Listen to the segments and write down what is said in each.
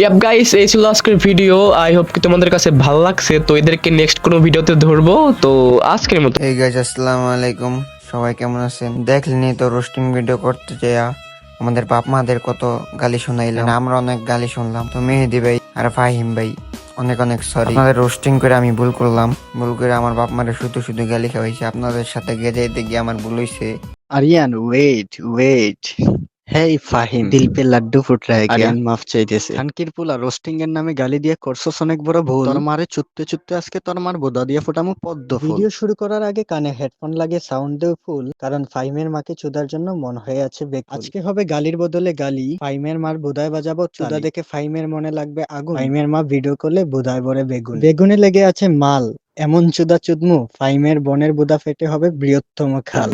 Yup guys এই ছিল আজকের ভিডিও আই হোপ কি তোমাদের কাছে ভালো লাগছে। তো এদেরকে নেক্সট কোনো ভিডিওতে ধরবো। তো আজকের মতো। এই গাইস আসসালামু আলাইকুম। সবাই কেমন আছেন? দেখলেনি তো রোস্টিং ভিডিও করতে যাইয়া আমাদের বাপ মাদের কত গালি শোনাইলাম আমরা অনেক গালি শুনলাম। তো মেহেদি ভাই আর ফাহিম ভাই অনেক অনেক সরি আপনাদের রোস্টিং করে আমি ভুল করলাম। ভুল করে আমার বাপ মারে শুধু শুধু গালি খাওয়াইছে। আপনাদের সাথে গেজে গিয়ে আমার ভুল হইছে। Aryan wait wait hey Fahim. দিল পে লাড্ডু ফুট রা হ্যায় আরিয়ান মাফ চাইতেছে। খানকির পোলা রোস্টিং এর নামে গালি দিয়ে করছস অনেক বড় ভুল। তোর মারে চুত্তে চুত্তে আজকে তোর মার বোদা দিয়ে ফোটামু পদ্ম ফুল। ভিডিও শুরু করার আগে কানে হেডফোন লাগে সাউন্ড দেও ফুল কারণ ফাইমের মাকে চুদার জন্য মন হয়ে আছে বেক আজকে হবে গালির বদলে গালি। ফাইমের মার বোদায় বাজাবো চুদা দেখে ফাইমের মনে লাগবে আগুন। ফাইমের মা ভিডিও করলে বোদায় ভরে বেগুন বেগুনে লেগে আছে মাল। এমন চুদা চুদমু ফাইমের বনের বোদা ফেটে হবে বৃহত্তম খাল।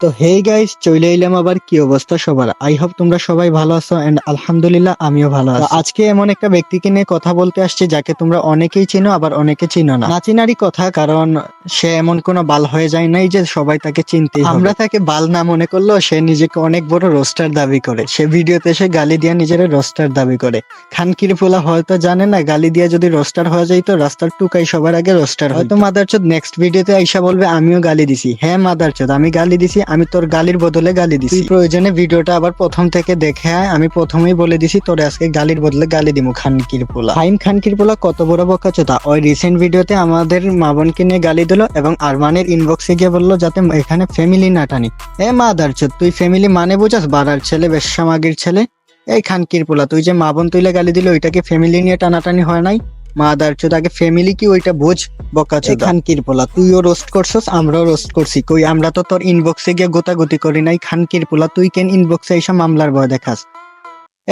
তো হেই গাইস চলে এলাম আবার কি অবস্থা সবার? আই হোপ তোমরা সবাই ভালো আছো এন্ড আলহামদুলিল্লাহ আমিও ভালো আছি। আজকে এমন একটা ব্যক্তিকে নিয়ে কথা বলতে আসছি যাকে তোমরা অনেকেই চিনো আবার অনেকে চিনো না। না চিনারই কথা কারণ সে এমন কোনো বাল হয়ে যায় নাই যে সবাই তাকে চিনতে আমরা তাকে বাল না মনে করল সে নিজেকে অনেক বড় রোস্টার দাবি করে। সে ভিডিওতে এসে গালি দিয়ে নিজের রোস্টার দাবি করে। খানকির ফোলা হয়তো জানে না গালি দিয়ে যদি রোস্টার হয়ে যায় তো রাস্তার টুকাই সবার আগে রোস্টার হয়তো মাদারচোদ নেক্সট ভিডিওতে আইসা বলবে আমিও গালি দিছি। হ্যাঁ মাদারচোদ আমি গালি দিছি আমি তোর গালির বদলে গালি দিছি। প্রয়োজনে ভিডিওটা আবার প্রথম থেকে দেখে আয়। আমি প্রথমেই বলে দিছি তোরে আজকে গালির বদলে গালি দিমু খানকির পোলা। ফাইম খানকির পোলা কত বড় বকাচোদা। ওই রিসেন্ট ভিডিওতে আমাদের মা বোনকে নিয়ে গালি দিল এবং আরমানের ইনবক্সে গিয়ে বলল যাতে এখানে ফ্যামিলি না টানি। এ মাদারচোদ তুই ফ্যামিলি মানে বুঝাস? বাড়ার ছেলে বেশ্যামাগির ছেলে। এই খানকির পোলা তুই যে মা বোন তুইলে গালি দিল ওইটাকে ফ্যামিলি নিয়ে টানাটানি হয় নাই? মা চোদ আগে ফ্যামিলি কি ওইটা বোঝ বকাচোদা খানকির পোলা তুইও রোস্ট করছস আমরাও রোস্ট করছি। কই আমরা তো তোর ইনবক্সে গিয়ে গোতাগুতি করি নাই। খানকির পোলা তুই কেন ইনবক্সে এইসব মামলার ভয় দেখাস?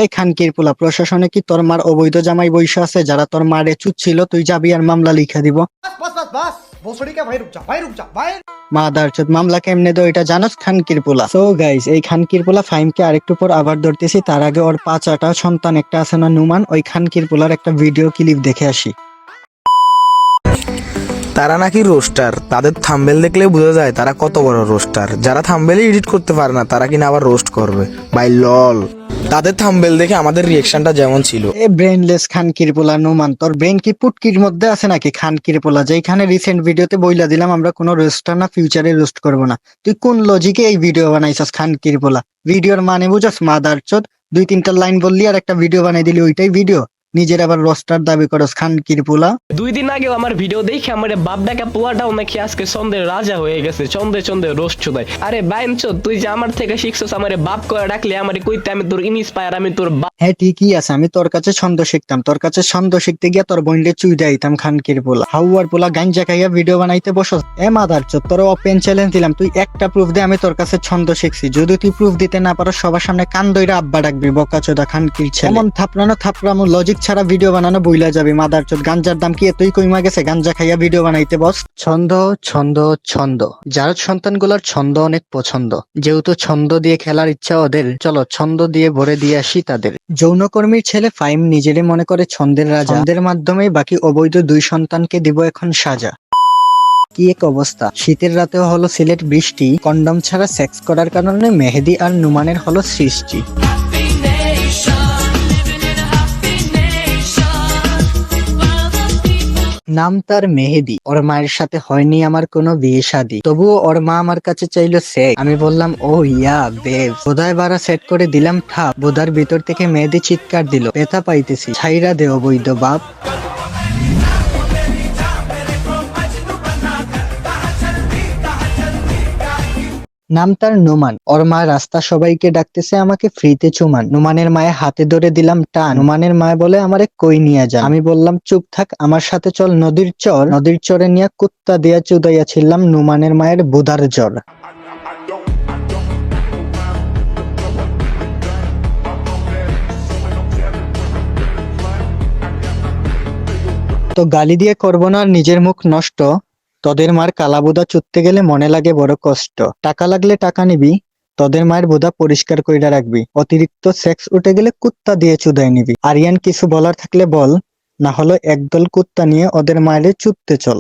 এই খানকির পোলা প্রশাসনে কি তোর মার অবৈধ জামাই বৈশ আছে? যারা তোর মারে চুচ্ছিল তুই যাবি আর মামলা লিখে দিব। বাস বাস বসরিকা ভাই রুক যা ভাই রুক যা ভাই মাদারচোদ মামলা কেমনে দো, এটা জানোস খানকির পোলা সো গাইস এই খানকির পোলা ফাইমকে আরেকটু পর আবার ধরতেছি, তার আগে ওর পাঁচ আটা সন্তান একটা আছে না নুমান, ওই খানকির পোলার একটা ভিডিও ক্লিপ দেখে আসি। তারা নাকি রোস্টার? তাদের থাম্বেল দেখলে বোঝা যায় তারা কত বড় রোস্টার। যারা থাম্বেলে এডিট করতে পারে না, তারা কিনা আবার রোস্ট করবে। Bye LOL. তাদের থাম্বেল দেখে আমাদের রিয়েকশনটা যেমন ছিল। এ ব্রেনলেস খান কিরপোলা নুমান তোর ব্রেন কি পুটকির মধ্যে আছে নাকি? খান কিরপোলা যেখানে রিসেন্ট ভিডিওতে বইলা দিলাম, আমরা কোনো রোস্টার না ফিউচারে রোস্ট করব না। তুই কোন লজিকে এই ভিডিও বানাইছস খান কিরপোলা? ভিডিওর মানে বুঝাস মাদার চোদ দুই তিনটা লাইন বললি আর একটা ভিডিও বানাই দিলি, ওইটাই ভিডিও নিজের আবার রোস্টার দাবি করস খানকির পোলা। দুই দিন আগেও আমার ভিডিও দেখে আমার বাপ ডাকা পোয়াটাও নাকি আজকে চন্দ্রের রাজা হয়ে গেছে চন্দ্রে চন্দ্রে রোস্ট চোদাই আরে বাইনচো তুই যে আমার থেকে শিখছস আমারে বাপ করে ডাকলে আমারে কইতে আমি তোর ইনস্পায়ার আমি তোর বাপ হ্যাঁ ঠিকই আছে আমি তোর কাছে ছন্দ শিখতাম। তোর কাছে ছন্দ শিখতে গিয়া তোর বইন্ডে চুই যাইতাম খানকির পোলা। হাউয়ার পোলা গাঞ্জা খাইয়া ভিডিও বানাইতে বসস। এ মাদার চোদ তোর ওপেন চ্যালেঞ্জ দিলাম তুই একটা প্রুফ দে আমি তোর কাছে ছন্দ শিখছি। যদি তুই প্রুফ দিতে না পারো সবার সামনে কান দইরা আব্বা ডাকবি বকা চোদা খানকির ছেলে। এমন থাপড়ানো থাপড়ামো লজিক ছাড়া ভিডিও বানানো বইলা যাবে। মাদার চোদ, গাঞ্জার দাম কি এতই কইমা গেছে? গাঞ্জা খাইয়া ভিডিও বানাইতে বস। ছন্দ ছন্দ ছন্দ। যার সন্তানগুলোর ছন্দ অনেক পছন্দ। যেহেতু ছন্দ দিয়ে খেলার ইচ্ছা ওদের, চলো ছন্দ দিয়ে ভরে দিয়ে আসি তাদের। যৌনকর্মীর ছেলে ফাইম নিজেরে মনে করে ছন্দের রাজা। ছন্দের মাধ্যমে বাকি অবৈধ দুই সন্তানকে দিব এখন সাজা। কি এক অবস্থা। শীতের রাতেও হলো সিলেট বৃষ্টি। কন্ডম ছাড়া সেক্স করার কারণে মেহেদি আর নুমানের হলো সৃষ্টি। নাম তার মেহেদি। ওর মায়ের সাথে হয়নি আমার কোনো বিয়ে শাদী। তবুও ওর মা আমার কাছে চাইলো সে আমি বললাম ও ইয়া বেব বোধায় বারা সেট করে দিলাম ঠাপ বোধার ভিতর থেকে মেহেদি চিৎকার দিল পেথা পাইতেছি। ছাইরা দে বৈধ বাপ। নাম তার নোমান। ওর মা রাস্তা সবাইকে ডাকতেছে, আমাকে ফ্রিতে চুমান। নোমানের মায়ে হাতে ধরে দিলাম টান। নোমানের মায়ে বলে, আমারে কই নিয়ে যা আমি বললাম, চুপ থাক, আমার সাথে চল নদীর চর। নদীর চরে নিয়ে কুত্তা দিয়া চুদাইয়া ছিলাম নোমানের মায়ের বুধার জ্বর। তো গালি দিয়ে করব না নিজের মুখ নষ্ট। তোদের মার কালাবুদা চুততে গেলে মনে লাগে বড় কষ্ট। টাকা লাগলে টাকা নিবি, তোদের মায়ের বোধা পরিষ্কার কইরা রাখবি। অতিরিক্ত সেক্স উঠে গেলে কুত্তা দিয়ে চুদাই নিবি। আরিয়ান কিছু বলার থাকলে বল, না হলো একদল কুত্তা নিয়ে ওদের মায়ের চুততে চল।